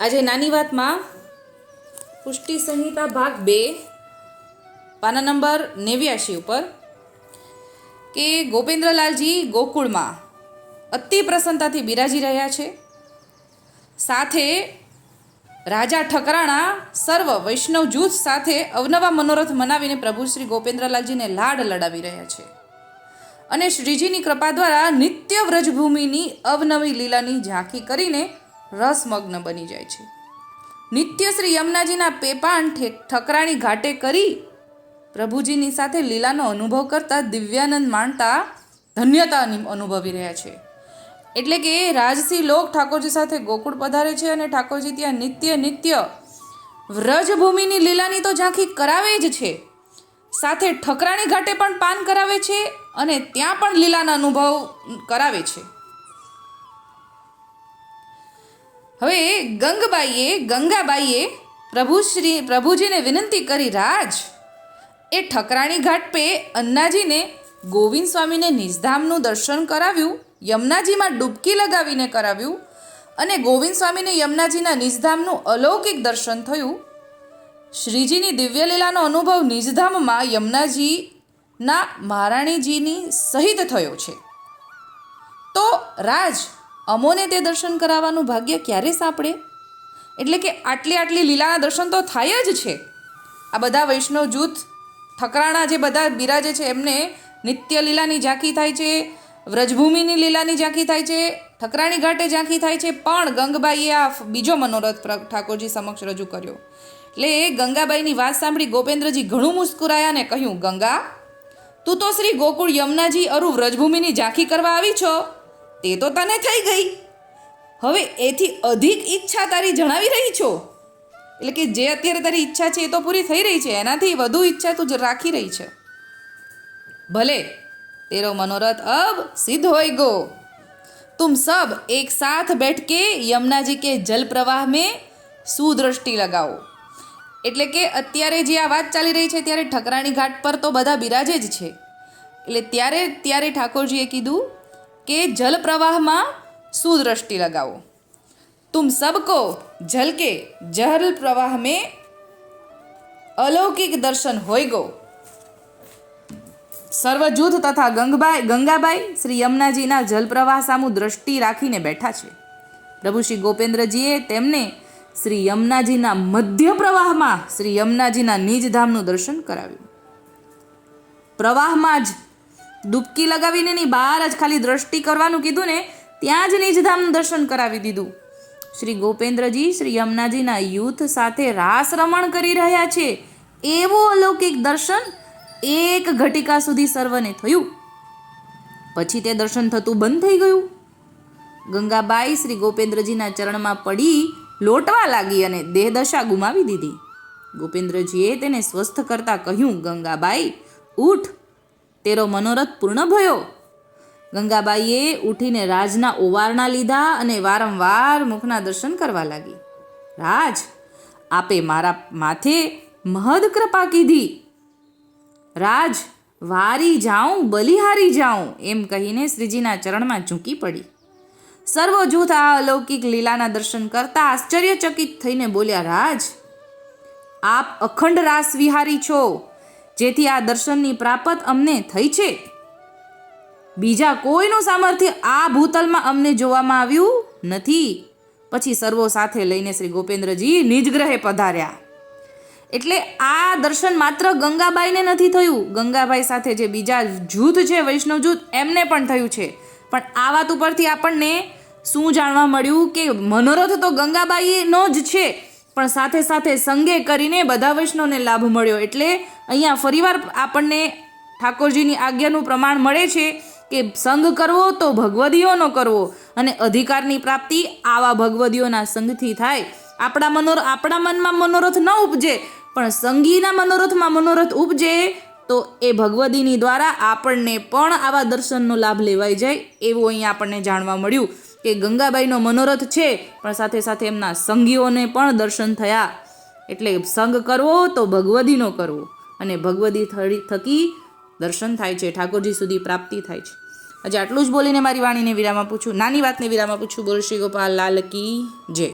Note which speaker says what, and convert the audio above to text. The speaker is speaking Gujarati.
Speaker 1: આજે નાની વાતમાં પુષ્ટિ સંહિતા ભાગ બે, પાના નંબર નેવ્યાશી ઉપર, કે ગોપેન્દ્રલાલજી ગોકુળમાં અતિ પ્રસન્નતાથી બિરાજી રહ્યા છે. સાથે રાજા ઠકરાણા સર્વ વૈષ્ણવ જૂથ સાથે અવનવા મનોરથ મનાવીને પ્રભુ શ્રી ગોપેન્દ્રલાલજીને લાડ લડાવી રહ્યા છે. અને શ્રીજીની કૃપા દ્વારા નિત્ય વ્રજભૂમિની અવનવી લીલાની ઝાંખી કરીને રસમગ્ન બની જાય છે. નિત્ય શ્રી યમુનાજીના પેપાણ ઠકરાણી ઘાટે કરી પ્રભુજીની સાથે લીલાનો અનુભવ કરતા દિવ્યાનંદ માણતા ધન્યતા અનુભવી રહ્યા છે. એટલે કે રાજસિંહ લોક ઠાકોરજી સાથે ગોકુળ પધારે છે અને ઠાકોરજી ત્યાં નિત્ય નિત્ય વ્રજભૂમિની લીલાની તો ઝાંખી કરાવે જ છે. સાથે ઠકરાણી ઘાટે પણ પાન કરાવે છે અને ત્યાં પણ લીલાના અનુભવ કરાવે છે. હવે ગંગબાઈએ, ગંગાબાઈએ પ્રભુ શ્રી પ્રભુજીને વિનંતી કરી, રાજ, એ ઠકરાણી ઘાટ પે અન્નાજીને ગોવિંદ સ્વામીને નિજધામનું દર્શન કરાવ્યું, યમુનાજીમાં ડૂબકી લગાવીને કરાવ્યું અને ગોવિંદ સ્વામીને યમુનાજીના નિજધામનું અલૌકિક દર્શન થયું. શ્રીજીની દિવ્ય લીલાનો અનુભવ નિજધામમાં યમુનાજીના મહારાણીજીની સહિત થયો છે. તો રાજ અમોને તે દર્શન કરાવવાનું ભાગ્ય ક્યારે સાંપડે? એટલે કે આટલી આટલી લીલાના દર્શન તો થાય જ છે. આ બધા વૈષ્ણવ જૂથ, ઠકરાણા જે બધા બિરાજે છે, એમને નિત્ય લીલાની ઝાંખી થાય છે, વ્રજભૂમિની લીલાની ઝાંખી થાય છે, ઠકરાણી ઘાટે ઝાંખી થાય છે, પણ ગંગબાઈએ આ બીજો મનોરથ ઠાકોરજી સમક્ષ રજૂ કર્યો. એટલે એ ગંગાબાઈની વાત સાંભળી ગોપેન્દ્રજી ઘણું મુસ્કુરાયા ને કહ્યું, ગંગા, તું તો શ્રી ગોકુળ યમુનાજી અરુ વ્રજભૂમિની ઝાંખી કરવા આવી છો? તે તો તને થઈ ગઈ. હવે એથી અધિક ઈચ્છા તારી જણાવી રહી છો? એટલે કે જે અત્યારે તારી ઈચ્છા છે એ તો પૂરી થઈ રહી છે, એનાથી વધુ ઈચ્છા તું રાખી રહી છે. ભલે, તેરો મનોરથ અબ સિદ્ધ હોય ગો. તુમ સબ એક સાથ બેઠકે યમુનાજી કે જલ પ્રવાહ મેં સુદૃષ્ટિ લગાવો. એટલે કે અત્યારે જે આ વાત ચાલી રહી છે, ત્યારે ઠકરાણી ઘાટ પર તો બધા બિરાજે જ છે. એટલે ત્યારે ત્યારે ઠાકોરજીએ કીધું કે જલ પ્રવાહમાં સુદ્રષ્ટિ લગાવો. તુમ સબકો જલ કે જહલ પ્રવાહ મેં અલૌકિક દર્શન હોય ગો. સર્વજૂથ તથા ગંગબાઈ, ગંગાબાઈ શ્રી યમુનાજીના જલપ્રવાહ સામુ દ્રષ્ટિ રાખીને બેઠા છે. પ્રભુ શ્રી ગોપેન્દ્રજીએ તેમને શ્રી યમુનાજીના મધ્ય પ્રવાહમાં શ્રી યમુનાજીના નિજધામનું દર્શન કરાવ્યું. પ્રવાહમાં જ ડૂબકી લગાવીને એની બહાર જ ખાલી દ્રષ્ટિ કરવાનું કીધું ને, ત્યાં જ નિજધામનું દર્શન કરાવી દીધું. શ્રી ગોપેન્દ્રજી શ્રી યમુનાજીના યુથ સાથે રાસ રમણ કરી રહ્યા છે. એવું અલૌકિક દર્શન એક ઘટિકા સુધી સર્વને થયું. પછી તે દર્શન થતું બંધ થઈ ગયું. ગંગાબાઈ શ્રી ગોપેન્દ્રજીના ચરણમાં પડી, લોટવા લાગી અને દેહદશા ગુમાવી દીધી. ગોપેન્દ્રજીએ તેને સ્વસ્થ કરતા કહ્યું, ગંગાબાઈ, ઉઠ તેરો મનોરથ પૂર્ણ ભયો. ગંગાબાઈએ ઉઠીને રાજના ઓવારણા લીધા અને વારંવાર મુખના દર્શન કરવા લાગી. રાજ, આપે મારા માથે મહદ કૃપા કીધી. રાજ, વારી જાઉં, બલિહારી જાઉં, એમ કહીને શ્રીજીના ચરણમાં ઝૂંકી પડી. સર્વ જૂથ આ અલૌકિક લીલાના દર્શન કરતા આશ્ચર્યચકિત થઈને બોલ્યા, રાજ, આપ અખંડ રાસ વિહારી છો. જેથી આ દર્શનની પ્રાપ્ત અમને થઈ છે. બીજા કોઈનું સામર્થ્ય આ ભૂતલમાં અમને જોવામાં આવ્યું નથી. પછી સર્વો સાથે લઈને શ્રી ગોપેન્દ્રજી નિજગ્રહે પધાર્યા. એટલે આ દર્શન માત્ર ગંગાબાઈને નથી થયું. ગંગાબાઈ સાથે જે બીજા જૂથ છે, વૈષ્ણવ જૂથ, એમને પણ થયું છે. પણ આ વાત ઉપરથી આપણને શું જાણવા મળ્યું કે મનોરથ તો ગંગાબાઈનો જ છે. પણ સાથે સાથે સંગે કરીને બધા વૈષ્ણવને લાભ મળ્યો. એટલે અહીંયા ફરીવાર આપણને ઠાકોરજીની આજ્ઞાનું પ્રમાણ મળે છે કે સંગ કરવો તો ભગવદીઓનો કરવો અને અધિકારની પ્રાપ્તિ આવા ભગવદીઓના સંગથી થાય. આપણા મનોર, આપણા મનમાં મનોરથ ન ઉપજે, પણ સંગીના મનોરથમાં મનોરથ ઉપજે તો એ ભગવદીની દ્વારા આપણને પણ આવા દર્શનનો લાભ લેવાઈ જાય એવું અહીંયા આપણને જાણવા મળ્યું. કે ગંગાબાઈનો મનોરથ છે, પણ સાથે સાથે એમના સંગીઓને પણ દર્શન થયા. એટલે સંગ કરવો તો ભગવદીનો કરવો, અને ભગવદી થકી દર્શન થાય છે, ઠાકોરજી સુધી પ્રાપ્તિ થાય છે. આજે આટલું જ બોલીને મારી વાણીને વિરામ આપું છું નાની વાતને વિરામ આપું છું બોલ શ્રી ગોપાલ, લાલ કી જય.